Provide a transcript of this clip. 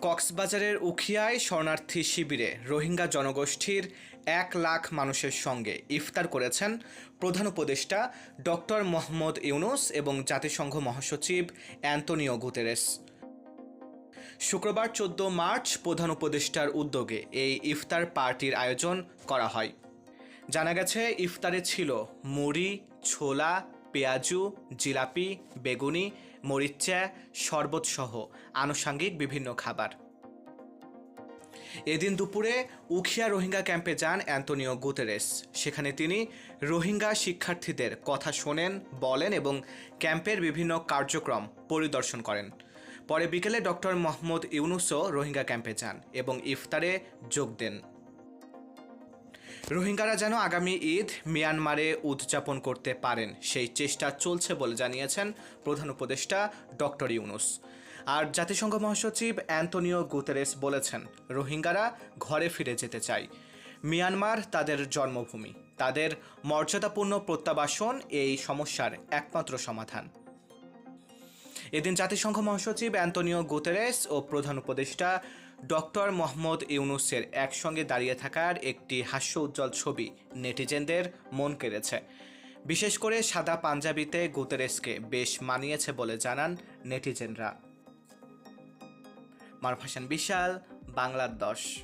কক্সবাজারের উখিয়ায় শরণার্থী শিবিরে রোহিঙ্গা জনগোষ্ঠীর এক লাখ মানুষের সঙ্গে ইফতার করেছেন প্রধান উপদেষ্টা ডক্টর মোহাম্মদ ইউনুস এবং জাতিসংঘ মহাসচিব অ্যান্তনিও গুতেরেস। শুক্রবার চোদ্দ মার্চ প্রধান উপদেষ্টার উদ্যোগে এই ইফতার পার্টির আয়োজন করা হয়। জানা গেছে, ইফতারে ছিল মুড়ি, ছোলা, পেঁয়াজু, জিলাপি, বেগুনি মরিচা, শরবত সহ আনুষাঙ্গিক বিভিন্ন খাবার। এদিন দুপুরে উখিয়া রোহিঙ্গা ক্যাম্পে যান অ্যান্তনিও গুতেরেস। সেখানে তিনি রোহিঙ্গা শিক্ষার্থীদের কথা শোনেন, বলেন এবং ক্যাম্পের বিভিন্ন কার্যক্রম পরিদর্শন করেন। পরে বিকেলে ডক্টর মোহাম্মদ ইউনুসও রোহিঙ্গা ক্যাম্পে যান এবং ইফতারে যোগ দেন। রোহিঙ্গারা যেন আগামী ঈদ মিয়ানমারে উদযাপন করতে পারেন, সেই চেষ্টা চলছে বলে জানিয়েছেন প্রধান উপদেষ্টা ডক্টর ইউনুস। আর জাতিসংঘ মহাসচিব অ্যান্তনিও গুতেরেস বলেছেন, রোহিঙ্গারা ঘরে ফিরে যেতে চায়। মিয়ানমার তাদের জন্মভূমি, তাদের মর্যাদাপূর্ণ প্রত্যাবাসন এই সমস্যার একমাত্র সমাধান। এদিন জাতিসংঘ মহাসচিব অ্যান্তনিও গুতেরেস ও প্রধান উপদেষ্টা ডক্টর মোহাম্মদ ইউনুসের একসঙ্গে দাঁড়িয়ে থাকার একটি হাস্য উজ্জ্বল ছবি নেটিজেনদের মন কেড়েছে। বিশেষ করে সাদা পাঞ্জাবিতে গুতেরেসকে বেশ মানিয়েছে বলে জানান নেটিজেনরা। মারফাসান বিশাল, বাংলার দশ।